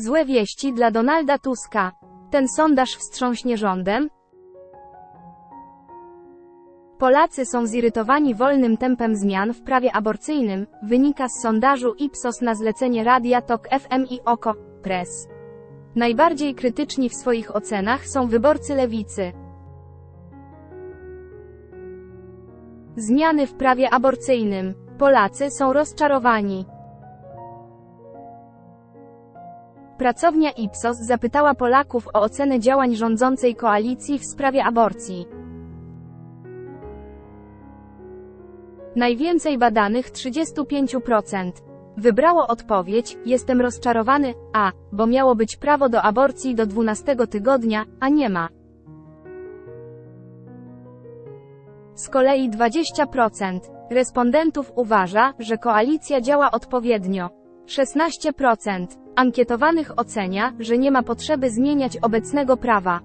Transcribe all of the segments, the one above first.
Złe wieści dla Donalda Tuska. Ten sondaż wstrząśnie rządem? Polacy są zirytowani wolnym tempem zmian w prawie aborcyjnym, wynika z sondażu Ipsos na zlecenie Radia Tok FM i Oko Press. Najbardziej krytyczni w swoich ocenach są wyborcy lewicy. Zmiany w prawie aborcyjnym. Polacy są rozczarowani. Pracownia Ipsos zapytała Polaków o ocenę działań rządzącej koalicji w sprawie aborcji. Najwięcej badanych 35%. Wybrało odpowiedź, jestem rozczarowany, a, bo miało być prawo do aborcji do 12 tygodnia, a nie ma. Z kolei 20% respondentów uważa, że koalicja działa odpowiednio. 16% ankietowanych ocenia, że nie ma potrzeby zmieniać obecnego prawa.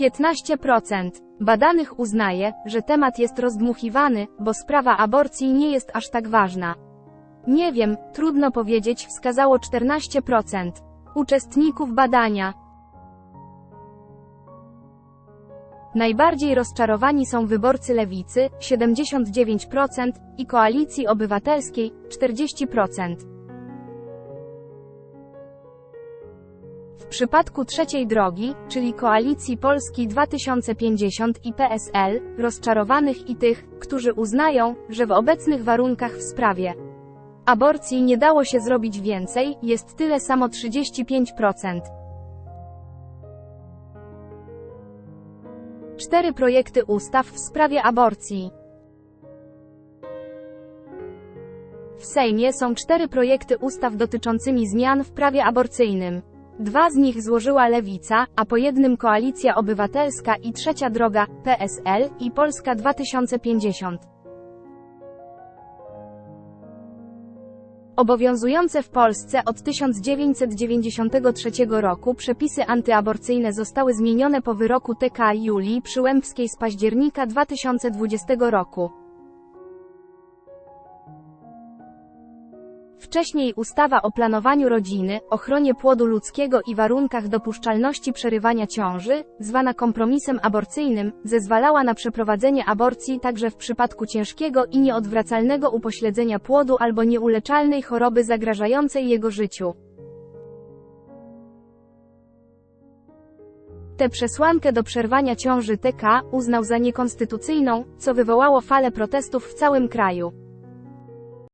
15% badanych uznaje, że temat jest rozdmuchiwany, bo sprawa aborcji nie jest aż tak ważna. Nie wiem, trudno powiedzieć, wskazało 14% uczestników badania. Najbardziej rozczarowani są wyborcy lewicy 79% i koalicji obywatelskiej 40%. W przypadku trzeciej drogi, czyli koalicji Polski 2050 i PSL, rozczarowanych i tych, którzy uznają, że w obecnych warunkach w sprawie aborcji nie dało się zrobić więcej, jest tyle samo 35%. Cztery projekty ustaw w sprawie aborcji. W Sejmie są cztery projekty ustaw dotyczącymi zmian w prawie aborcyjnym. Dwa z nich złożyła Lewica, a po jednym Koalicja Obywatelska i Trzecia Droga, PSL i Polska 2050. Obowiązujące w Polsce od 1993 roku przepisy antyaborcyjne zostały zmienione po wyroku TK Julii Przyłębskiej z października 2020 roku. Wcześniej ustawa o planowaniu rodziny, ochronie płodu ludzkiego i warunkach dopuszczalności przerywania ciąży, zwana kompromisem aborcyjnym, zezwalała na przeprowadzenie aborcji także w przypadku ciężkiego i nieodwracalnego upośledzenia płodu albo nieuleczalnej choroby zagrażającej jego życiu. Tę przesłankę do przerwania ciąży TK uznał za niekonstytucyjną, co wywołało falę protestów w całym kraju.